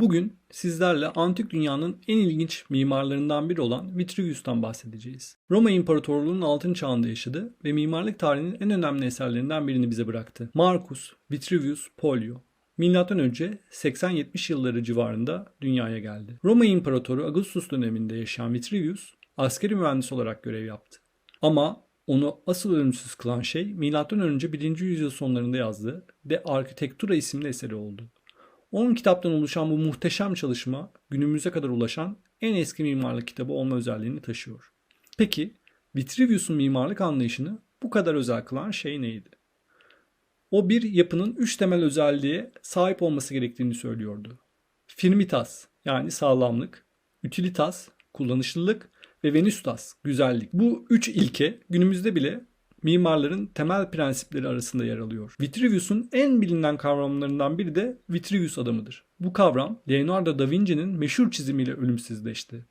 Bugün sizlerle antik dünyanın en ilginç mimarlarından biri olan Vitruvius'tan bahsedeceğiz. Roma İmparatorluğu'nun altın çağında yaşadı ve mimarlık tarihinin en önemli eserlerinden birini bize bıraktı. Marcus Vitruvius Polio. Milattan önce 80-70 yılları civarında dünyaya geldi. Roma İmparatoru Augustus döneminde yaşayan Vitruvius askeri mühendis olarak görev yaptı. Ama onu asıl ölümsüz kılan şey M.Ö. 1. yüzyıl sonlarında yazdığı De Architectura isimli eseri oldu. 10 kitaptan oluşan bu muhteşem çalışma günümüze kadar ulaşan en eski mimarlık kitabı olma özelliğini taşıyor. Peki Vitruvius'un mimarlık anlayışını bu kadar özel kılan şey neydi? O bir yapının üç temel özelliğe sahip olması gerektiğini söylüyordu. Firmitas yani sağlamlık, utilitas, kullanışlılık ve venustas, güzellik. Bu üç ilke günümüzde bile mimarların temel prensipleri arasında yer alıyor. Vitruvius'un en bilinen kavramlarından biri de Vitruvius adamıdır. Bu kavram Leonardo da Vinci'nin meşhur çizimiyle ölümsüzleşti.